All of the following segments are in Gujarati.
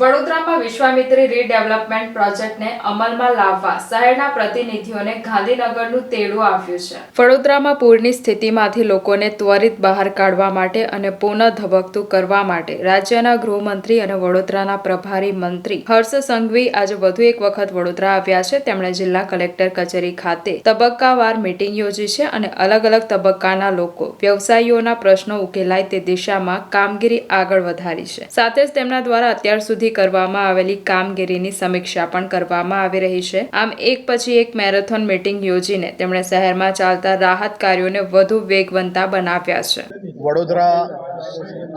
વડોદરામાં વિશ્વામિત્રી રીડેવલપમેન્ટ પ્રોજેક્ટને અમલમાં લાવવા શહેરના પ્રતિનિધિઓને ગાંધીનગરનું તેડું આવ્યું છે. વડોદરામાં પૂરની સ્થિતિમાંથી લોકોને ત્વરિત બહાર કાઢવા માટે અને પુનઃ ધબકતું કરવા માટે રાજ્યના ગૃહમંત્રી અને વડોદરાના પ્રભારી મંત્રી હર્ષ સંઘવી આજે વધુ એક વખત વડોદરા આવ્યા છે. તેમણે જિલ્લા કલેક્ટર કચેરી ખાતે તબક્કાવાર મીટિંગ યોજી છે અને અલગ અલગ તબક્કાના લોકો વ્યવસાયીઓના પ્રશ્નો ઉકેલાય તે દિશામાં કામગીરી આગળ વધારી છે. સાથે જ તેમના દ્વારા અત્યાર સુધી કરવામાં આવેલી કામગીરીની સમીક્ષા પણ કરવામાં આવી રહી છે. આમ, એક પછી એક મેરેથોન મીટિંગ યોજીને તેમણે શહેરમાં ચાલતા રાહત કાર્યોને વધુ વેગવંતા બનાવ્યા છે. વડોદરા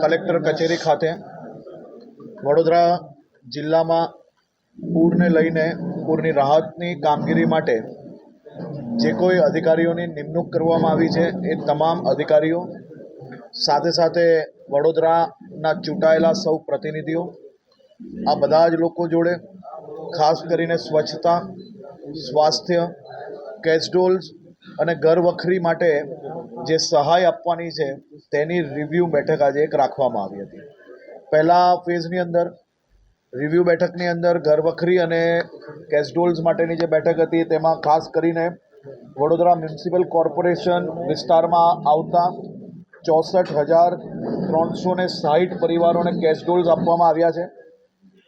કલેક્ટર કચેરી ખાતે વડોદરા જિલ્લામાં પૂરને લઈને પૂરની રાહતની કામગીરી માટે જે કોઈ અધિકારીઓની નિમણૂક કરવામાં આવી છે, એ તમામ અધિકારીઓ, સાથે સાથે વડોદરાના ચૂંટાયેલા સૌ પ્રતિનિધિઓ આ બધા જ લોકો જોડે ખાસ કરીને સ્વચ્છતા, સ્વાસ્થ્ય કેસડોલ્સ અને ઘરવખરી માટે જે સહાય આપવાની છે, તેની રિવ્યૂ બેઠક આજે એક રાખવામાં આવી હતી. પહેલા ફેઝની અંદર રિવ્યૂ બેઠકની અંદર ઘરવખરી અને કેસડોલ્સ માટેની જે બેઠક હતી, તેમાં ખાસ કરીને વડોદરા મ્યુનિસિપલ કોર્પોરેશન વિસ્તારમાં આવતા ચોસઠ હજાર ત્રણસો ને સાહીઠ પરિવારોને કેસડોલ્સ આપવામાં આવ્યા છે.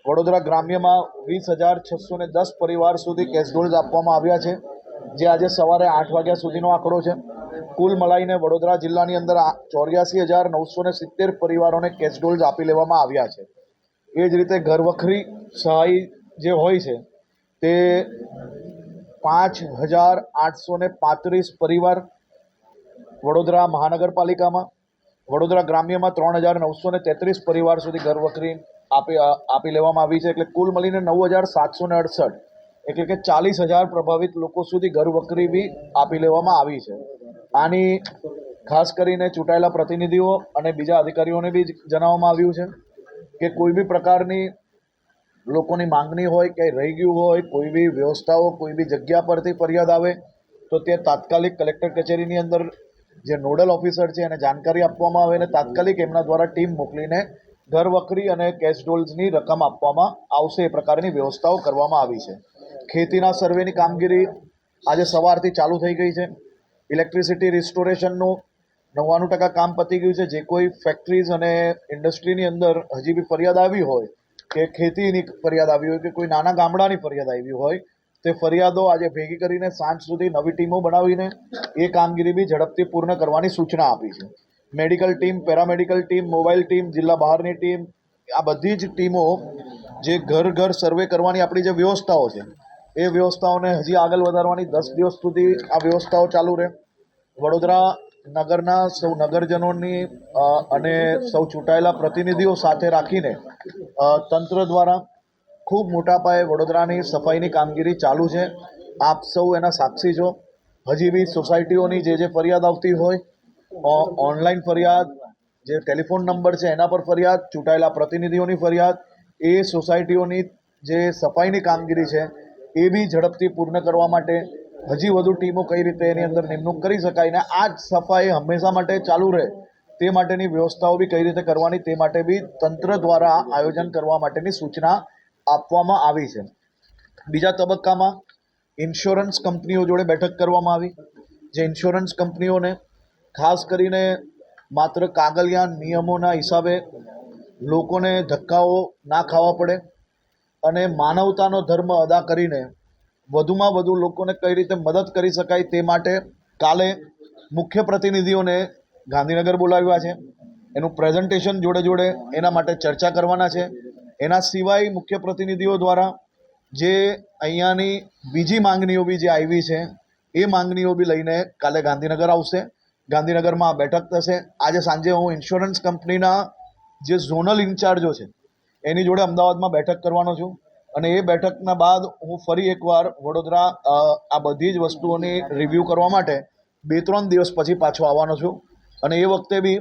વડોદરા ગ્રામ્યમાં વીસ હજાર છસો ને દસ પરિવાર સુધી કેસડોલ્સ આપવામાં આવ્યા છે, જે આજે સવારે આઠ વાગ્યા સુધીનો આંકડો છે. કુલ મળાઈને વડોદરા જિલ્લાની અંદર ચોર્યાસી હજાર નવસો ને સિત્તેર પરિવારોને કેસડોલ્સ આપી લેવામાં આવ્યા છે. એ જ રીતે ઘરવખરી સહાય જે હોય છે, તે પાંચ હજાર આઠસો ને પાંત્રીસ પરિવાર વડોદરા મહાનગરપાલિકામાં, વડોદરા ગ્રામ્યમાં ત્રણ હજાર નવસો ને તેત્રીસ પરિવાર સુધી ઘરવખરી આપી આપી લેવામાં આવી છે એટલે કુલ મળીને નવ હજાર સાતસો ને અડસઠ. એટલે કે ચાલીસ હજાર પ્રભાવિત લોકો સુધી ઘરવકરી બી આપી લેવામાં આવી છે. આની ખાસ કરીને ચૂંટાયેલા પ્રતિનિધિઓ અને બીજા અધિકારીઓને બી જણાવવામાં આવ્યું છે કે કોઈ બી પ્રકારની લોકોની માંગણી હોય કે રહી ગયું હોય, કોઈ બી વ્યવસ્થાઓ, કોઈ બી જગ્યા પરથી ફરિયાદ આવે, તો તે તાત્કાલિક કલેક્ટર કચેરીની અંદર જે નોડલ ઓફિસર છે એને જાણકારી આપવામાં આવે અને તાત્કાલિક એમના દ્વારા ટીમ મોકલીને ઘર વખરી અને કેશ ડોલ્સની રકમ આપવામાં આવશે એ પ્રકારની વ્યવસ્થાઓ કરવામાં આવી છે. ખેતીના સર્વેની કામગીરી આજે સવારથી ચાલુ થઈ ગઈ છે. ઇલેક્ટ્રિસિટી રિસ્ટોરેશનનું નવ્વાણું ટકા કામ પતી ગયું છે. જે કોઈ ફેક્ટરીઝ અને ઇન્ડસ્ટ્રીની અંદર હજી બી ફરિયાદ આવી હોય કે ખેતીની ફરિયાદ આવી હોય કે કોઈ નાના ગામડાની ફરિયાદ આવી હોય, તે ફરિયાદો આજે ભેગી કરીને સાંજ સુધી નવી ટીમો બનાવીને એ કામગીરી બી ઝડપથી પૂર્ણ કરવાની સૂચના આપી છે. Medical team paramedical team mobile team જિલ્લા બહારની ટીમ આ બધી જ ટીમો જે ઘર ઘર સર્વે કરવાની આપણી જે વ્યવસ્થાઓ છે, એ વ્યવસ્થાઓને હજી આગળ વધારવાની દસ દિવસ સુધી આ વ્યવસ્થાઓ ચાલુ રહે. વડોદરા નગરના સૌ નગરજનોની અને સૌ ચૂંટાયેલા પ્રતિનિધિઓ સાથે રાખીને તંત્ર દ્વારા ખૂબ મોટા પાયે વડોદરાની સફાઈની કામગીરી ચાલુ છે. આપ સૌ એના સાક્ષી છો. હજી બી સોસાયટીઓની જે જે ફરિયાદ આવતી હોય ઓનલાઈન ફરિયાદ, જે ટેલિફોન નંબર છે એના પર ફરિયાદ, ચૂંટાયેલા પ્રતિનિધિઓની ફરિયાદ, એ સોસાયટીઓની જે સફાઈની કામગીરી છે, એ બી ઝડપથી પૂર્ણ કરવા માટે હજી વધુ ટીમો કઈ રીતે એની અંદર નિમણૂક કરી શકાય ને આ જ સફાઈ હંમેશા માટે ચાલુ રહે, તે માટેની વ્યવસ્થાઓ બી કઈ રીતે કરવાની, તે માટે બી તંત્ર દ્વારા આયોજન કરવા માટેની સૂચના આપવામાં આવી છે. બીજા તબક્કામાં ઇન્સ્યોરન્સ કંપનીઓ જોડે બેઠક કરવામાં આવી, જે ઇન્સ્યોરન્સ કંપનીઓને ખાસ કરીને માત્ર કાગળિયા નિયમોના હિસાબે લોકોને ધક્કાઓ ના ખાવા પડે અને માનવતાનો ધર્મ અદા કરીને વધુમાં વધુ લોકોને કઈ રીતે મદદ કરી શકાય તે માટે કાલે મુખ્ય પ્રતિનિધિઓને ગાંધીનગર બોલાવ્યા છે. એનું પ્રેઝન્ટેશન જોડે જોડે એના માટે ચર્ચા કરવાના છે. એના સિવાય મુખ્ય પ્રતિનિધિઓ દ્વારા જે અહીંયાની બીજી માંગણીઓ બી જે આવી છે, એ માંગણીઓ બી લઈને કાલે ગાંધીનગર આવશે. ગાંધીનગરમાં બેઠક થશે. આજે સાંજે હું ઇન્સ્યોરન્સ કંપનીના જે ઝોનલ ઇન્ચાર્જો છે, એની જોડે અમદાવાદમાં બેઠક કરવાનો છું. અને એ બેઠકના બાદ હું ફરી એકવાર વડોદરા આ બધી જ વસ્તુઓની રિવ્યૂ કરવા માટે બે ત્રણ દિવસ પછી પાછો આવવાનો છું. અને એ વખતે બી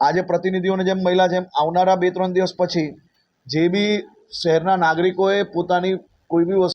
આજે પ્રતિનિધિઓને જેમ મળ્યા જેમ આવનારા બે ત્રણ દિવસ પછી જે બી શહેરના નાગરિકોએ પોતાની કોઈ બી વસ્તુ